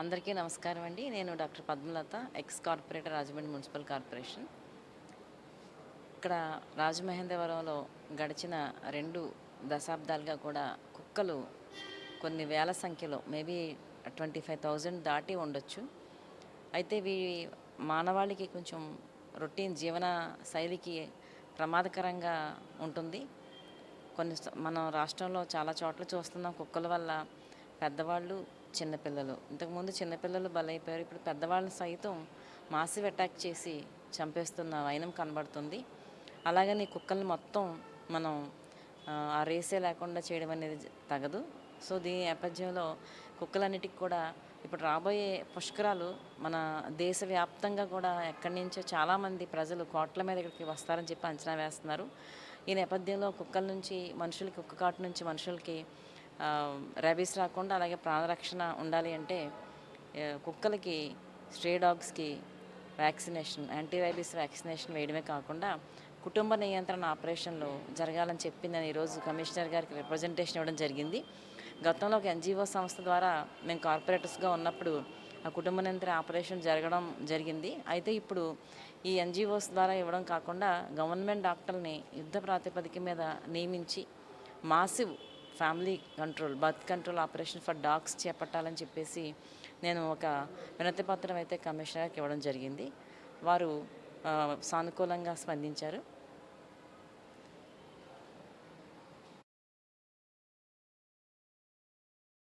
అందరికీ నమస్కారం అండి. నేను doctor Padmalatha ex corporator Rajahmundry municipal corporation. ఇక్కడ రాజమహేంద్రవరంలో గడిచిన రెండు దశాబ్దాలుగా కూడా కుక్కలు కొన్ని వేల సంఖ్యలో మేబీ ట్వంటీ ఫైవ్ థౌజండ్ దాటి ఉండొచ్చు. అయితే వీ మానవాళికి కొంచెం రొటీన్ జీవన శైలికి ప్రమాదకరంగా ఉంటుంది. కొన్ని మనం మన రాష్ట్రంలో చాలా చోట్ల చూస్తున్నాం కుక్కల వల్ల పెద్దవాళ్ళు చిన్నపిల్లలు. ఇంతకుముందు చిన్నపిల్లలు బలైపోయారు. ఇప్పుడు పెద్దవాళ్ళని సైతం మాసివ్ అటాక్ చేసి చంపేస్తున్న వైనం కనబడుతుంది. అలాగని కుక్కల్ని మొత్తం మనం ఆ, రేసే లేకుండా చేయడం అనేది తగదు. సో దీని నేపథ్యంలో కుక్కలన్నిటికి కూడా ఇప్పుడు రాబోయే పుష్కరాలు మన దేశవ్యాప్తంగా కూడా ఎక్కడి నుంచో చాలామంది ప్రజలు కోట్ల మీద ఇక్కడికి వస్తారని చెప్పి అంచనా వేస్తున్నారు. ఈ నేపథ్యంలో కుక్కల నుంచి మనుషులకి కుక్క కాటు నుంచి మనుషులకి ర్యాబీస్ రాకుండా అలాగే ప్రాణరక్షణ ఉండాలి అంటే కుక్కలకి స్ట్రే డాగ్స్కి వ్యాక్సినేషన్ యాంటీ ర్యాబీస్ వ్యాక్సినేషన్ వేయడమే కాకుండా కుటుంబ నియంత్రణ ఆపరేషన్లు జరగాలని చెప్పిందని ఈరోజు కమిషనర్ గారికి రిప్రజెంటేషన్ ఇవ్వడం జరిగింది. గతంలో ఒక ఎన్జిఓ సంస్థ ద్వారా మేము కార్పొరేటర్స్గా ఉన్నప్పుడు ఆ కుటుంబ నియంత్రణ ఆపరేషన్ జరగడం జరిగింది. అయితే ఇప్పుడు ఈ ఎన్జిఓస్ ద్వారా ఇవ్వడం కాకుండా గవర్నమెంట్ డాక్టర్ని యుద్ధ ప్రాతిపదిక మీద నియమించి massive family control birth control operation for dogs చేపట్టాలని చెప్పేసి నేను ఒక వినతి పత్రం అయితే కమిషనర్కి ఇవ్వడం జరిగింది. వారు సానుకూలంగా స్పందించారు.